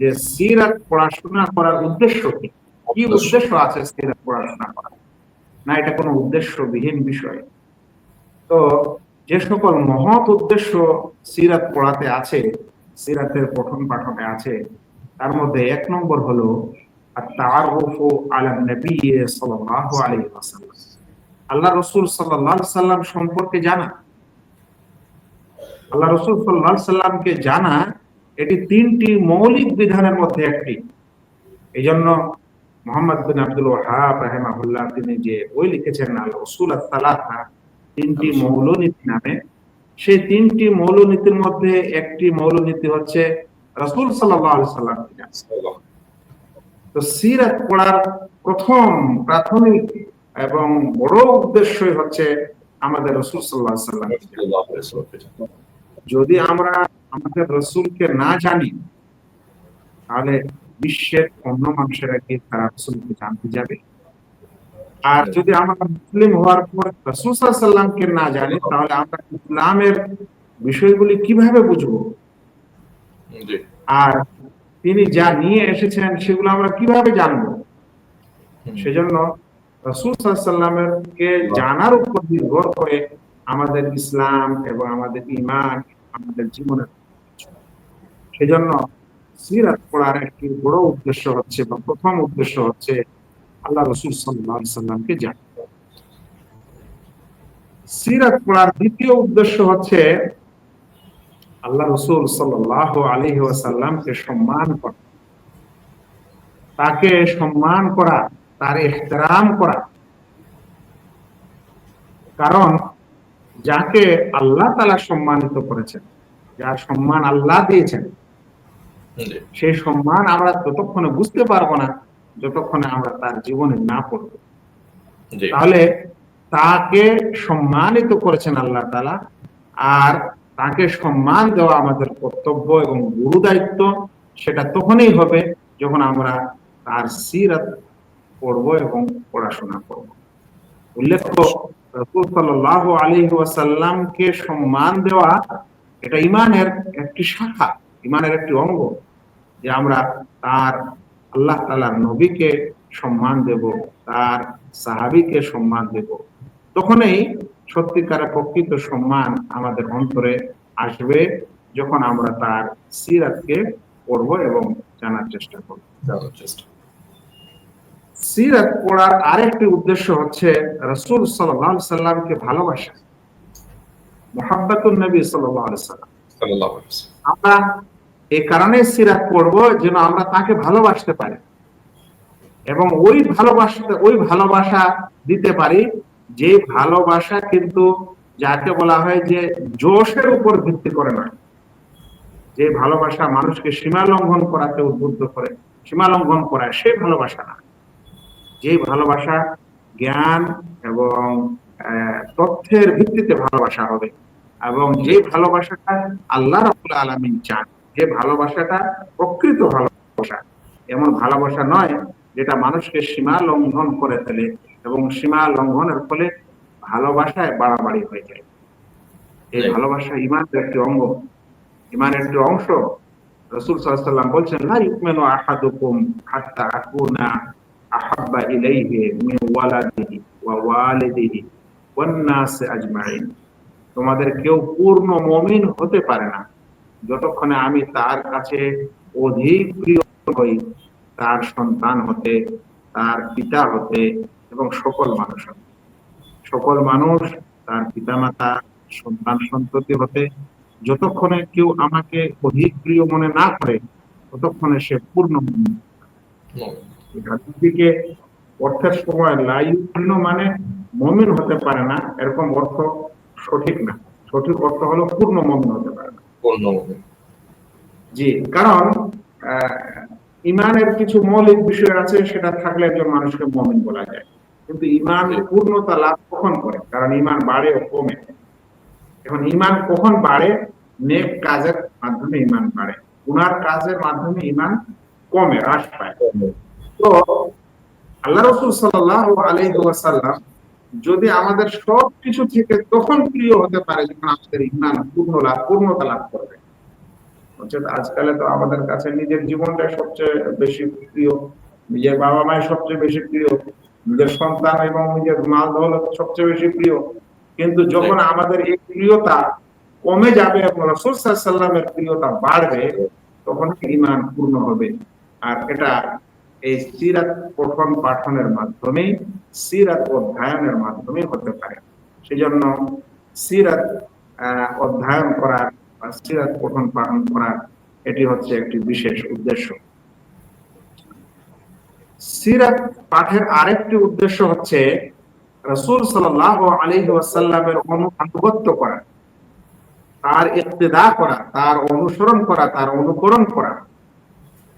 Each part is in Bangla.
যে সিরাত পড়াশোনা করার উদ্দেশ্য কি? কি উদ্দেশ্য আছে সিরাত পড়াশোনা করা না, এটা কোনো উদ্দেশ্যবিহীন বিষয়। তো যে সকল মহৎ উদ্দেশ্য সিরাত পড়াতে আছে, সিরাতের পঠন পাঠনে আছে, তার মধ্যে এক নম্বর হলো আল্লাহ রসুল সাল্লাম সম্পর্কে জানা? আল্লাহ রাসূল আলাইহি সাল্লামকে জানা এটি তিনটি মৌলিক বিধানের মধ্যে একটি। এই জন্য মোহাম্মদ বিন আব্দুল ওয়াহাব রাহিমাহুল্লাহ তিনি যে বই লিখেছেন আল উসুল আস-সালাসা তিনটি মৌলনীতি নামে সেই তিনটি মৌলনীতির মধ্যে একটি মৌলনীতি হচ্ছে রাসূল সাল্লাম তো সিরাত পড়ার প্রথম প্রাথমিক এবং বড় উদ্দেশ্যই হচ্ছে আমাদের রসুল সাল্লাহ সাল্লাম যদি আমরা আমাদের রসুলকে না জানি তাহলে বিশ্বের অন্য মানুষেরা কি তারা রসুলকে জানতে যাবে। আর যদি আমরা মুসলিম হওয়ার পর রসুল সাল্লামকে না জানি তাহলে আমরা ইসলামের বিষয়গুলি কীভাবে বুঝব? আর তিনি যা নিয়ে এসেছেন সেগুলো আমরা কীভাবে জানব? সেজন্য রসুল সাল্লামের কে জানার উপর নির্ভর করে আমাদের ইসলাম এবং আমাদের ইমান আমাদের জীবনের সেজন্য সিরাত পড়ার একটি বড় উদ্দেশ্য হচ্ছে বা প্রথম উদ্দেশ্য হচ্ছে আল্লাহ রসুল সাল্লাহ সাল্লামকে জানা সিরাত পড়ার দ্বিতীয় উদ্দেশ্য হচ্ছে আল্লাহ রসুল সাল্লাহ আলী ওয়াসাল্লামকে সম্মান করা। তাকে সম্মান করা, তার এহতরাম করা। কারণ যাকে আল্লাহ তালা সম্মানিত করেছেন, যার সম্মান আল্লাহ দিয়েছেন সেই সম্মান আমরা ততক্ষণে বুঝতে পারব না যতক্ষণে আমরা তার জীবনে না পড়ব। তাহলে তাকে সম্মানিত করেছেন আল্লাহ তালা আর তাকে সম্মান দেওয়া আমাদের কর্তব্য এবং গুরু দায়িত্ব সেটা তখনই হবে যখন আমরা তার সিরাত পড়ব এবং পড়াশোনা করব। উল্লেখ্য রসুল সাল্লাহ আলী ওয়াসাল্লামকে সম্মান দেওয়া এটা ইমানের একটি শাখা ইমানের একটি অঙ্গ। যে আমরা তার আল্লাহ তালার নবীকে সম্মান দেব তার সাহাবিকে সম্মান দেব। তখনই সত্যিকারের প্রকৃত সম্মান আমাদের অন্তরে আসবে যখন আমরা তার সিরাতকে পড়ব এবং জানার চেষ্টা করব। জানার চেষ্টা। সিরাত পড়ার আরেকটি উদ্দেশ্য হচ্ছে রসুল সাল্লাহ সাল্লামকে ভালোবাসা মোহাম্মতুল নবী সাল্লাহ সাল্লাম। আমরা এই কারণে সিরাত পড়ব যেন আমরা তাকে ভালোবাসতে পারি। এবং ওই ভালোবাসতে, ওই ভালোবাসা দিতে পারি যে ভালোবাসা কিন্তু যাকে বলা হয় যে জোশের উপর ভিত্তি করে নয়। যে ভালোবাসা মানুষকে সীমা লঙ্ঘন করাতে উদ্বুদ্ধ করে, সীমা লঙ্ঘন করায় সেই ভালোবাসা না। যে ভালোবাসা জ্ঞান এবং তথ্যের ভিত্তিতে ভালোবাসা হবে এবং যে ভালোবাসাটা আল্লাহ রাবুল আলমিন চান যে ভালোবাসাটা প্রকৃত ভালোবাসা। এমন ভালোবাসা নয় যেটা মানুষকে সীমা লঙ্ঘন করে ফেলে এবং সীমা লঙ্ঘনের ফলে ভালোবাসায় বাড়াবাড়ি হয়ে যায়। এই ভালোবাসা ইমানের একটি অঙ্গ। ইমানের একটি অংশ রসুল সাল্লাম বলছেন লা ইউমিনু আহাদুকুম হাত্তা আকুনা আহাব্বা ইলাইহি মিন ওয়ালাদিহি ওয়া ওয়ালিদিহি ওয়ান নাস আজমাইন। তোমাদের কেউ পূর্ণ মমিন হতে পারে না। যতক্ষণে আমি তার কাছে অধিক প্রিয় হই, তার সন্তান হতে, তার পিতা হতে এবং সকল মানুষ হতে। সকল মানুষ, তার পিতামাতা, সন্তান সন্ততি হতে, যতক্ষণে কেউ আমাকে অধিক প্রিয় মনে না করে, ততক্ষণে সে পূর্ণ। দিকে অর্থের সময় লাইপূর্ণ মানে মমিন হতে পারে না, এরকম অর্থ সঠিক না। সঠিক অর্থ হলো পূর্ণ মমিন হতে পারে পূর্ণ মুমিন। জি কারণ ইমানের কিছু মৌলিক বিষয় আছে সেটা থাকলে একজন মানুষকে মমিন বলা যায়। কিন্তু ইমান পূর্ণতা লাভ কখন করে? কারণ ইমান বাড়ে ও কমে। এখন ইমান কখন বাড়ে? নেক কাজের মাধ্যমে ইমান বাড়ে। গুনার কাজের মাধ্যমে ইমান কমে হ্রাস পায়। তো আল্লাহ রসুল সাল্লাহ আলাইহি ওয়াসাল্লাম যদি আমাদের সব কিছু থেকে তখন প্রিয় হতে পারে যখন আমাদের ইমান পূর্ণ লাভ পূর্ণতা লাভ করবে। অর্থাৎ আজকালে তো আমাদের কাছে নিজের জীবনটা সবচেয়ে বেশি প্রিয় নিজের বাবা মায়ের সবচেয়ে বেশি প্রিয় নিজের সন্তান এবং নিজের মাল দৌলত সবচেয়ে বেশি প্রিয়। কিন্তু যখন আমাদের এই প্রিয়তা কমে যাবে এবং রসুল সাল্লামের প্রিয়তা বাড়বে তখন ইমান পূর্ণ হবে। আর এটা এই সিরাত পঠন পাঠনের মাধ্যমে সিরাত অধ্যয়নের মাধ্যমে হতে পারে। সেজন্য সিরাত অধ্যয়ন করার বা সিরাত পঠন পাঠন করার এটি হচ্ছে একটি বিশেষ উদ্দেশ্য। সিরাত পাঠের আরেকটি উদ্দেশ্য হচ্ছে রসুল সাল্লাহ আলী ওয়াসাল্লামের আনুগত্য করা, তার ইক্তেদা করা, তার অনুসরণ করা, তার অনুকরণ করা।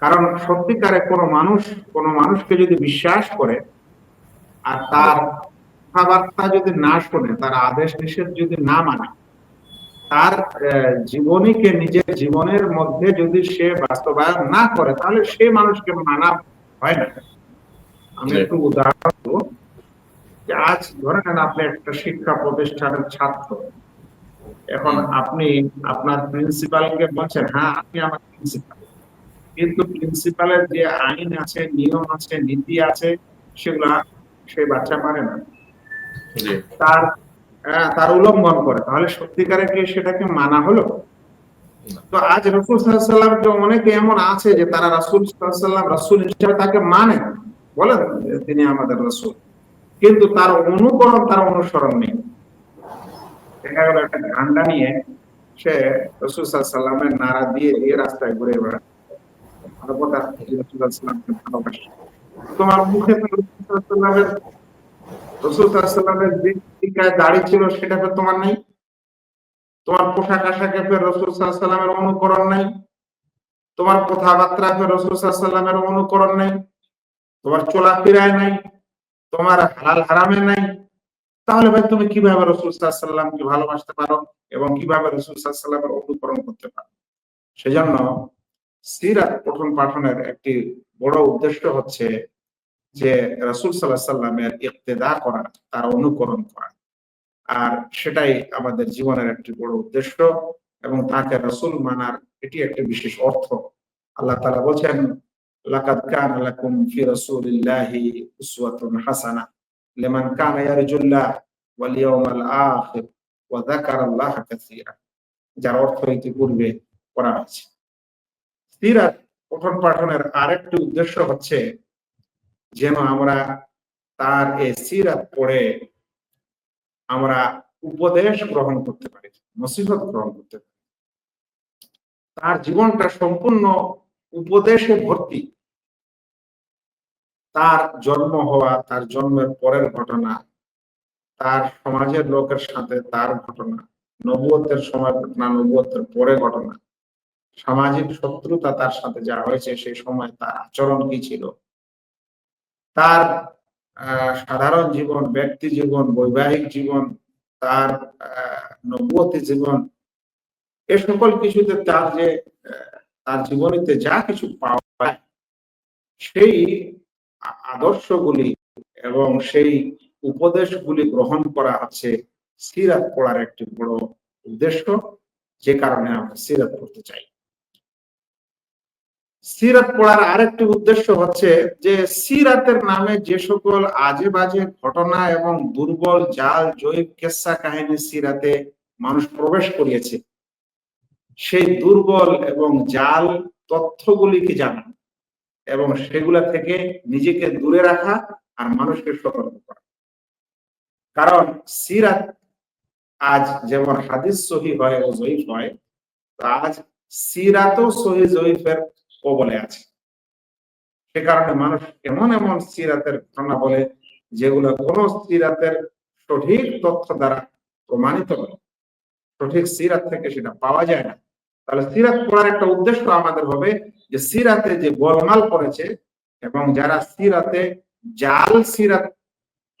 কারণ সত্যিকারে কোনো মানুষ কোনো মানুষকে যদি বিশ্বাস করে আর তার কথাবার্তা যদি না শোনে তার আদেশ নিষেধ যদি না মানে তার জীবনীকে নিজের জীবনের মধ্যে যদি সে বাস্তবায়ন না করে তাহলে সে মানুষকে মানা হয় না। আমি একটু উদাহরণ দেবো। যে আজ ধরে নেন আপনি একটা শিক্ষা প্রতিষ্ঠানের ছাত্র। এখন আপনি আপনার প্রিন্সিপালকে বলছেন হ্যাঁ আপনি আমার প্রিন্সিপাল। কিন্তু প্রিন্সিপালের যে আইন আছে নিয়ম আছে নীতি আছে সেগুলা সে বাচ্চা মানে না। তার তার উল্লঙ্ঘন করে। তাহলে সত্যিকারে কি সেটাকে মানা হলো? তো আজ রসুল সাল্লামকে অনেকে এমন আছে যে তারা রাসুল সাল্লাম রাসুল হিসেবে তাকে মানে। বলেন তিনি আমাদের রসুল। কিন্তু তার অনুকরণ তার অনুসরণ নেই। দেখা গেল একটা গান্ডা নিয়ে সে রসুল সাল্লামের নাড়া দিয়ে দিয়ে রাস্তায় ঘুরে বেড়ায়। তোমার মুখে রসুলের রসুলের যে দাড়ি ছিল সেটা তোমার নেই। তোমার পোশাক আশাকে ফের রসুল সাল্লামের অনুকরণ নাই। তোমার কথাবার্তা ফের রসুল সাল্লামের অনুকরণ নাই। তোমার নাই। তোমার হালাল হারামে নাই। তাহলে ভাই তুমি কীভাবে রসুল সাল্লামকে ভালোবাসতে পারো এবং কীভাবে রসুল সাল্লামের অনুকরণ করতে পারো? সেজন্য সিরাত পঠন পাঠনের একটি বড় উদ্দেশ্য হচ্ছে যে রাসুল সাল্লাহ সাল্লামের ইকতেদা করা, তার অনুকরণ করা। আর সেটাই আমাদের জীবনের একটি বড় উদ্দেশ্য এবং তাকে রসুল মানার এটি একটি বিশেষ অর্থ। আল্লাহ তালা বলছেন, লাকাদ কান লাকুম ফি রাসূলিল্লাহি উসওয়াতুন হাসানা লিমান কানা ইয়ারজুল্লাহ ওয়াল ইয়াউমাল আখির ওয়া যাকারাল্লাহ কাসীরা। যার অর্থ ইতিপূর্বে করা হয়েছে। সিরাত পঠন পাঠনের আরেকটি উদ্দেশ্য হচ্ছে যেন আমরা তার এই সিরাত পড়ে আমরা উপদেশ গ্রহণ করতে পারি, নসিহত গ্রহণ করতে পারি। তার জীবনটা সম্পূর্ণ উপদেশে ভর্তি। তার জন্ম হওয়া, তার জন্মের পরের ঘটনা, তার সমাজের লোকের সাথে তার ঘটনা, নবুয়তের সময় ঘটনা, নবুয়তের পরে ঘটনা সামাজিক শত্রুতা তার সাথে যা হয়েছে সেই সময় তার আচরণ কি ছিল? তার সাধারণ জীবন, ব্যক্তি জীবন, বৈবাহিক জীবন, তার নবুয়তী জীবন, এ সকল কিছুতে তার যে তার জীবনীতে যা কিছু পাওয়া সেই আদর্শগুলি এবং সেই উপদেশগুলি গ্রহণ করা হচ্ছে সিরাত পড়ার একটি বড় উদ্দেশ্য, যে কারণে আমরা সিরাত পড়তে চাই। সিরাত পড়ার আরেকটি উদ্দেশ্য হচ্ছে যে সিরাতের নামে যে সকল আজে বাজে ঘটনা এবং দুর্বল, জাল, জৈব কেসা কাহিনী সিরাতে মানুষ প্রবেশ করিয়েছে। সেই দুর্বল এবং জাল তথ্যগুলিকে জানা এবং সেগুলা থেকে নিজেকে দূরে রাখা আর মানুষকে সতর্ক করা। কারণ সিরাত আজ যেমন হাদিস সহি হয় ও জয়ীফ হয় আজ সিরাতও সহি জয়ীফের কবলে আছে। সে কারণে মানুষ এমন এমন সিরাতের ঘটনা বলে, যেগুলো কোন সিরাতের সঠিক তথ্য দ্বারা প্রমাণিত নয়। সঠিক সিরাত থেকে সেটা পাওয়া যায় না। তাহলে সিরাত পড়ার একটা উদ্দেশ্য আমাদের হবে যে সিরাতে যে গোলমাল করেছে এবং যারা সিরাতে জাল সিরাত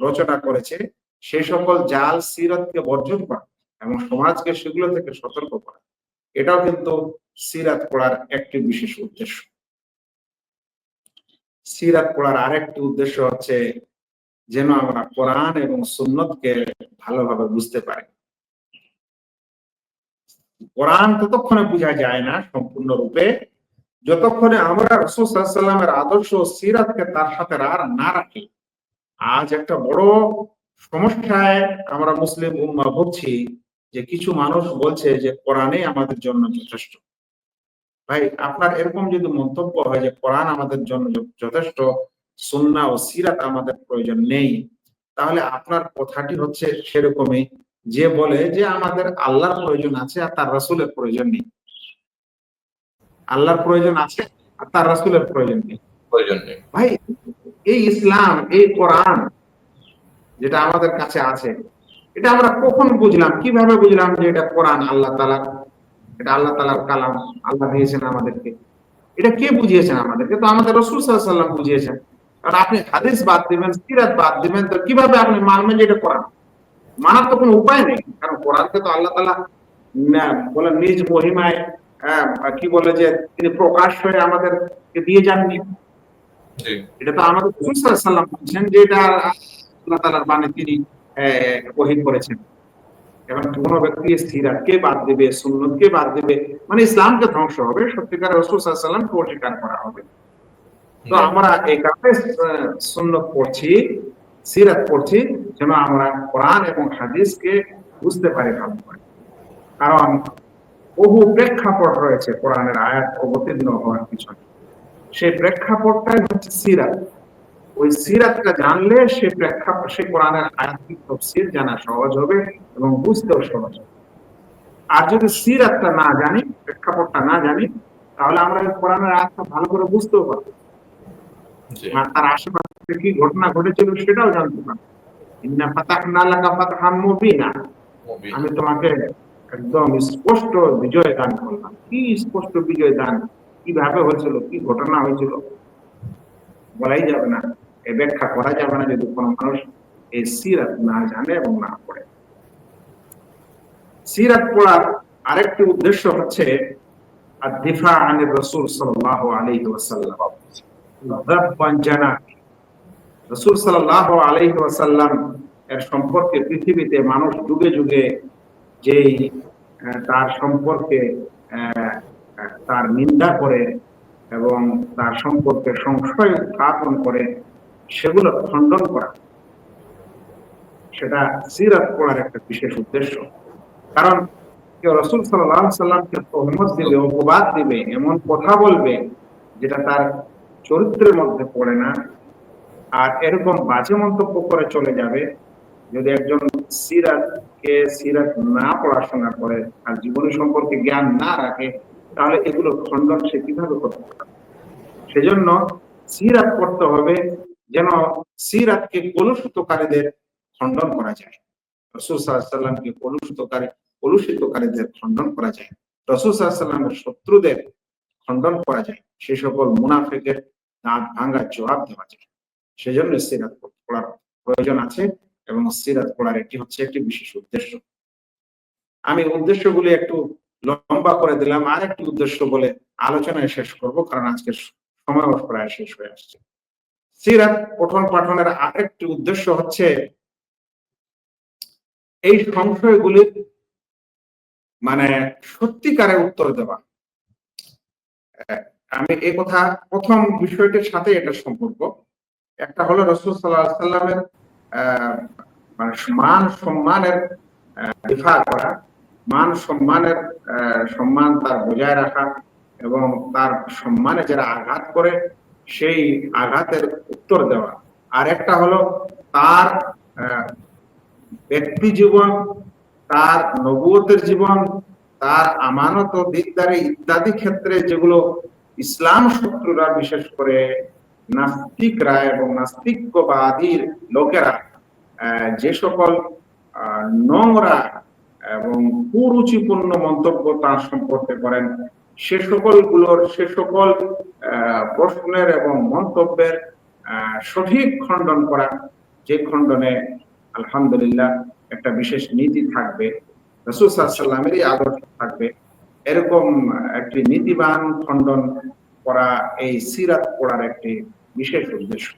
রচনা করেছে, সে সকল জাল সিরাতকে বর্জন করা এবং সমাজকে সেগুলো থেকে সতর্ক করা। এটাও কিন্তু সিরাত পড়ার একটি বিশেষ উদ্দেশ্য। সিরাত পড়ার আরেকটি উদ্দেশ্য হচ্ছে যেন আমরা কোরআন এবং সুন্নতকে ভালোভাবে বুঝতে পারি। কোরআন ততক্ষণে বোঝা যায় না সম্পূর্ণ রূপে যতক্ষণে আমরা রসুলামের আদর্শ সিরাতকে তার সাথে আর না রাখি, আজ একটা বড় সমস্যায় আমরা মুসলিম উম্মা ভুগছি যে কিছু মানুষ বলছে যে কোরআনে আমাদের জন্য যথেষ্ট। ভাই আপনার এরকম যদি মন্তব্য হয় যে কোরআন আমাদের জন্য যথেষ্ট সুন্না ও সিরাত আমাদের প্রয়োজন নেই তাহলে আপনার কথাটি হচ্ছে সেরকমই যে বলে যে আমাদের আল্লাহর প্রয়োজন আছে আর তার রাসুলের প্রয়োজন নেই। আল্লাহর প্রয়োজন আছে আর তার রাসুলের প্রয়োজন নেই। প্রয়োজন নেই। ভাই এই ইসলাম এই কোরআন যেটা আমাদের কাছে আছে এটা আমরা কখন বুঝলাম? কীভাবে বুঝলাম যে এটা কোরআন আল্লাহ তালা এটা আল্লাহ তালার কালাম আল্লাহ দিয়েছেন আমাদেরকে। এটা কে বুঝিয়েছেন আমাদেরকে? তো আমাদের রসুল সাল্লাম বুঝিয়েছেন। কারণ আপনি হাদিস বাদ দিবেন সিরাত বাদ দিবেন তো কীভাবে আপনি মানবেন যে এটা কোরআন? মানার তো কোনো উপায় নেই। কারণ কোরআনকে তো আল্লাহ তালা বলে নিজ মহিমায় কি বলে যে তিনি প্রকাশ হয়ে আমাদেরকে দিয়ে যাননি। এটা তো আমাদের রসুল সাল্লাম বলছেন যে এটা আল্লাহ তালার বাণী তিনি ওহিদ করেছেন। এবং কোন ব্যক্তি স্থিরাতকে বাদ দেবে সুন্নতকে বাদ দেবে মানে ইসলামকে ধ্বংস হবে সত্যিকার রসুল সাল্লামকে অস্বীকার করা হবে। তো আমরা এই কারণে সুন্নত পড়ছি সিরাত পড়ছি যেন আমরা কোরআন এবং হাদিসকে বুঝতে পারি ভালো করে। কারণ বহু প্রেক্ষাপট রয়েছে কোরআনের আয়াত অবতীর্ণ হওয়ার পিছনে। সেই প্রেক্ষাপটটাই হচ্ছে সিরাত। ওই সিরাতটা জানলে সে প্রেক্ষাপট সে কোরআনের আয়াতিক তফসির জানা সহজ হবে এবং বুঝতেও সহজ হবে। আর যদি সিরাতটা না জানি প্রেক্ষাপটটা না জানি তাহলে আমরা কোরআনের আয়াতটা ভালো করে বুঝতেও পারব। আর তার আশেপাশে কি ঘটনা ঘটেছিল সেটাও জানতে পারব। ইন্না ফাতাহনা লাকা ফাতহাম মুবিনা। আমি তোমাকে একদম স্পষ্ট বিজয় দান করলাম। কি স্পষ্ট বিজয় দান? কীভাবে হয়েছিল? কি ঘটনা হয়েছিল? বলাই যাবে না। ব্যাখ্যা করা যাবে না যদি কোনো মানুষ এই সিরাত না জানে এবং না পড়ে। সিরাত পড়ার আরেকটি উদ্দেশ্য হচ্ছে দিফা আনির রসুল সাল্লাহ ওয়াসাল্লাম। রসুল সাল্লাহ ওয়াসাল্লাম এর সম্পর্কে পৃথিবীতে মানুষ যুগে যুগে তার সম্পর্কে তার নিন্দা করে এবং তার সম্পর্কে সংশয় উত্থাপন করে সেগুলো খণ্ডন করা। সেটা সিরাত পড়ার একটা বিশেষ উদ্দেশ্য। কারণ কেউ রসুল সাল্লাহ সাল্লামকে তহমত দিবে, অপবাদ দিবে, এমন কথা বলবে যেটা তার চরিত্রের মধ্যে পড়ে না আর এরকম বাজে মন্তব্য করে চলে যাবে যদি একজন সিরাতকে সিরাত না পড়াশোনা করে আর জীবনী সম্পর্কে জ্ঞান না রাখে, তাহলে এগুলো খণ্ডন সে কীভাবে করতে পারে? সেজন্য সিরাত পড়তে হবে যেন সিরাতকে কলুষিতকারীদের খণ্ডন করা যায়। রসুল সাল্লামকে কলুষিতকারী, কলুষিতকারীদের খণ্ডন করা যায়। রসুল সাল্লামের শত্রুদের খণ্ডন করা যায়। সে সকল মুনাফেকের দাঁত ভাঙ্গার জবাব দেওয়া যায়। সেজন্য সিরাত পড়ার প্রয়োজন আছে এবং সিরাত পড়ার এটি হচ্ছে একটি বিশেষ উদ্দেশ্য। আমি উদ্দেশ্যগুলি একটু লম্বা করে দিলাম। আর একটি উদ্দেশ্য বলে আলোচনায় শেষ করব, কারণ আজকের সময় প্রায় শেষ হয়ে আসছে। সিরাত পঠন পাঠনের আরেকটি উদ্দেশ্য হচ্ছে এই সংশয়গুলির মানে সত্যিকারের উত্তর দেওয়া। আমি এই কথা প্রথম বিষয়টির সাথে এটা সম্পর্ক। একটা হলো রসুল সাল্লাহ সাল্লামের মানে মান সম্মানের দিফা করা। মান সম্মানের সম্মান তার বজায় রাখা এবং তার সম্মানে যারা আঘাত করে সেই আঘাতের উত্তর দেওয়া। আর একটা হলো তার ব্যক্তি জীবন, তার নবুয়তের জীবন, তার আমানত দিকদারি ইত্যাদি ক্ষেত্রে যেগুলো ইসলাম শত্রুরা, বিশেষ করে নাস্তিকরা এবং নাস্তিকবাদীর লোকেরা যে সকল নোংরা এবং কুরুচিপূর্ণ মন্তব্য তার সম্পর্কে করেন সে সকলগুলোর, সে সকল প্রশ্নের এবং মন্তব্যের সঠিক খণ্ডন করা, যে খণ্ডনে আলহামদুলিল্লাহ একটা বিশেষ নীতি থাকবে রসুসাল্লামেরই আদর্শ থাকবে, এরকম একটি নীতিবান খণ্ডন করা এই সিরাত পড়ার একটি বিশেষ উদ্দেশ্য।